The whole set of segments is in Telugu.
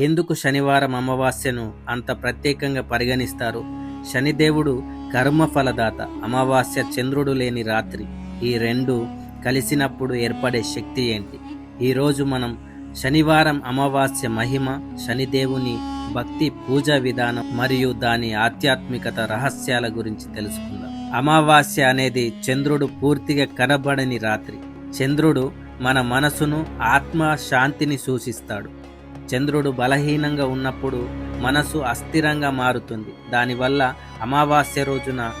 ఎందుకు శనివారం అమావాస్యను అంత ప్రత్యేకంగా పరిగణిస్తారు? శనిదేవుడు కర్మఫలదాత అమావాస్య చంద్రుడు లేని రాత్రి. ఈ రెండు కలిసినప్పుడు ఏర్పడే శక్తి ఏంటి? ఈరోజు మనం శనివారం అమావాస్య మహిమ శనిదేవుని భక్తి పూజా విధానం మరియు దాని ఆధ్యాత్మికత రహస్యాల గురించి తెలుసుకుందాం. అమావాస్య అనేది చంద్రుడు పూర్తిగా కనబడని రాత్రి. చంద్రుడు మన మనసును ఆత్మ శాంతిని సూచిస్తాడు. చంద్రుడు బలహీనంగా ఉన్నప్పుడు మనసు అస్థిరంగా మారుతుంది. దానివల్ల అమావాస్య రోజున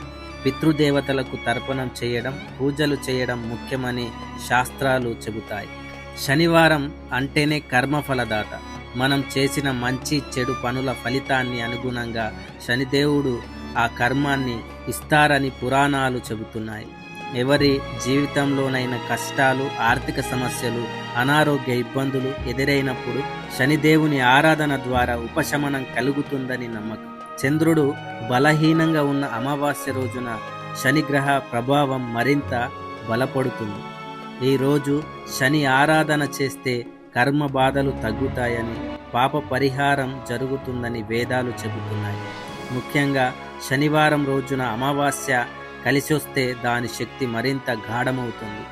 పితృదేవతలకు తర్పణం చేయడం పూజలు చేయడం ముఖ్యమని శాస్త్రాలు చెబుతాయి. శనివారం అంటేనే కర్మఫలదాత మనం చేసిన మంచి చెడు పనుల ఫలితాన్ని అనుగుణంగా శనిదేవుడు ఆ కర్మాన్ని ఇస్తారని పురాణాలు చెబుతున్నాయి. ఎవరి జీవితంలోనైనా కష్టాలు ఆర్థిక సమస్యలు అనారోగ్య ఇబ్బందులు ఎదురైనప్పుడు శనిదేవుని ఆరాధన ద్వారా ఉపశమనం కలుగుతుందని నమ్మకం. చంద్రుడు బలహీనంగా ఉన్న అమావాస్య రోజున శనిగ్రహ ప్రభావం మరింత బలపడుతుంది. ఈరోజు శని ఆరాధన చేస్తే కర్మ బాధలు తగ్గుతాయని పాప పరిహారం జరుగుతుందని వేదాలు చెబుతున్నాయి. ముఖ్యంగా శనివారం రోజున అమావాస్య కలిసొస్తే దాని శక్తి మరింత గాఢమవుతుంది.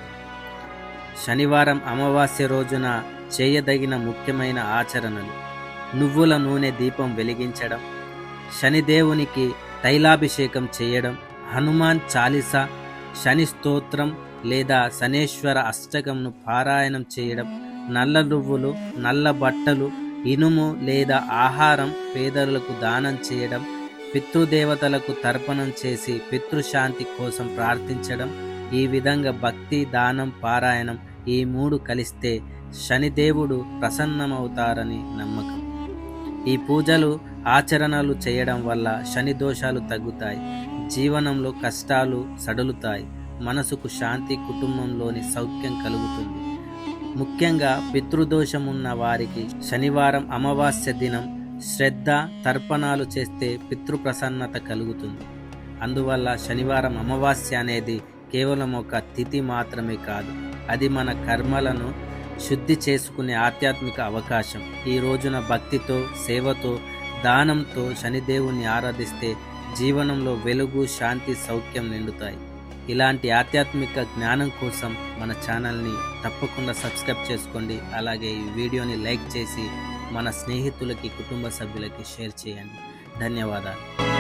శనివారం అమావాస్య రోజున చేయదగిన ముఖ్యమైన ఆచరణలు. నువ్వుల నూనె దీపం వెలిగించడం శనిదేవునికి తైలాభిషేకం చేయడం హనుమాన్ చాలీసా శని స్తోత్రం లేదా శనేశ్వర అష్టకంను పారాయణం చేయడం నల్ల నువ్వులు నల్ల బట్టలు ఇనుము లేదా ఆహారం పేదలకు దానం చేయడం పితృదేవతలకు తర్పణం చేసి పితృశాంతి కోసం ప్రార్థించడం ఈ విధంగా భక్తి దానం పారాయణం ఈ మూడు కలిస్తే శనిదేవుడు ప్రసన్నమవుతారని నమ్మకం. ఈ పూజలు ఆచరణలు చేయడం వల్ల శని దోషాలు తగ్గుతాయి జీవనంలో కష్టాలు సడలుతాయి మనసుకు శాంతి కుటుంబంలోని సౌఖ్యం కలుగుతుంది. ముఖ్యంగా పితృదోషమున్న వారికి శనివారం అమావాస్య దినం శ్రద్ధ తర్పణాలు చేస్తే పితృప్రసన్నత కలుగుతుంది. అందువల్ల శనివారం అమావాస్య అనేది కేవలం ఒక తిథి మాత్రమే కాదు అది మన కర్మలను శుద్ధి చేసుకునే ఆధ్యాత్మిక అవకాశం. ఈ రోజున భక్తితో సేవతో దానంతో శనిదేవుని ఆరాధిస్తే జీవనంలో వెలుగు శాంతి సౌఖ్యం నిండుతాయి. ఇలాంటి ఆధ్యాత్మిక జ్ఞానం కోసం మన ఛానల్ని తప్పకుండా సబ్స్క్రైబ్ చేసుకోండి. అలాగే ఈ వీడియోని లైక్ చేసి మన స్నేహితులకి కుటుంబ సభ్యులకి షేర్ చేయండి. ధన్యవాదాలు.